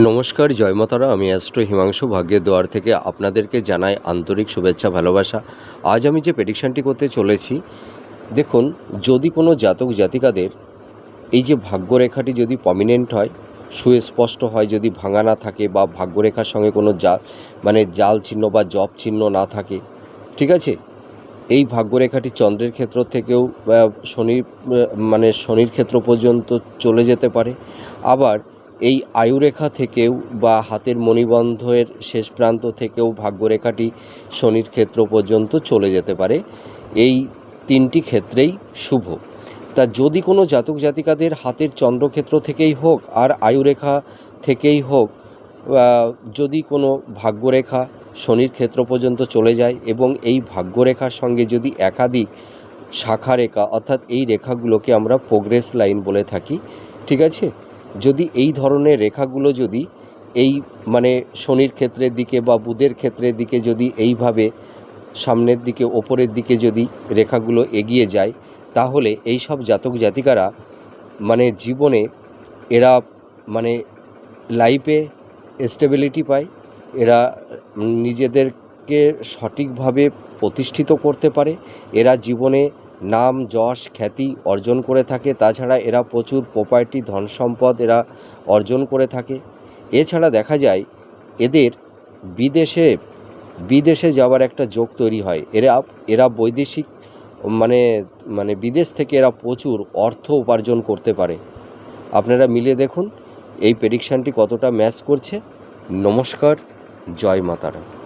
নমস্কার জয়মাতারা আমি অ্যাস্ট্রো হিমাংশু। ভাগ্যের দোয়ার থেকে আপনাদেরকে জানাই আন্তরিক শুভেচ্ছা, ভালোবাসা। আজ আমি যে প্রেডিকশানটি করতে চলেছি, দেখুন, যদি কোনো জাতক, জাতিকাদের এই যে ভাগ্যরেখাটি যদি প্রমিনেন্ট হয়, সুস্পষ্ট হয়, যদি ভাঙা না থাকে বা ভাগ্যরেখার সঙ্গে কোনো জা মানে জাল চিহ্ন বা জব চিহ্ন না থাকে, ঠিক আছে? এই ভাগ্যরেখাটি চন্দ্রের ক্ষেত্র থেকেও শনির মানে শনির ক্ষেত্র পর্যন্ত চলে যেতে পারে। আবার এই আয়ুরেখা থেকেও বা হাতের মণিবন্ধের শেষ প্রান্ত থেকেও ভাগ্যরেখাটি শনির ক্ষেত্র পর্যন্ত চলে যেতে পারে। এই তিনটি ক্ষেত্রেই শুভ। তা যদি কোনো জাতক জাতিকাদের হাতের চন্দ্রক্ষেত্র থেকেই হোক আর আয়ুরেখা থেকেই হোক যদি কোনো ভাগ্যরেখা শনির ক্ষেত্র পর্যন্ত চলে যায় এবং এই ভাগ্যরেখার সঙ্গে যদি একাধিক শাখা রেখা অর্থাৎ এই রেখাগুলোকে আমরা প্রোগ্রেস লাইন বলে থাকি, ঠিক আছে? যদি এই ধরনের রেখাগুলো যদি এই মানে শনির ক্ষেত্রের দিকে বা বুধের ক্ষেত্রের দিকে যদি এইভাবে সামনের দিকে, ওপরের দিকে যদি রেখাগুলো এগিয়ে যায়, তাহলে এই সব জাতক জাতিকারা মানে জীবনে এরা মানে লাইফে স্টেবিলিটি পায়, এরা নিজেদেরকে সঠিকভাবে প্রতিষ্ঠিত করতে পারে, এরা জীবনে নাম, যশ, খ্যাতি অর্জন করে থাকে। তাছাড়া এরা প্রচুর প্রপার্টি ধন সম্পদ এরা অর্জন করে থাকে। এছাড়া দেখা যায়, এদের বিদেশে বিদেশে যাওয়ার একটা যোগ তৈরি হয়। এরা এরা বৈদেশিক মানে মানে বিদেশ থেকে এরা প্রচুর অর্থ উপার্জন করতে পারে। আপনারা মিলে দেখুন, এই প্রেডিকশানটি কতটা ম্যাচ করছে। নমস্কার, জয় মাতারা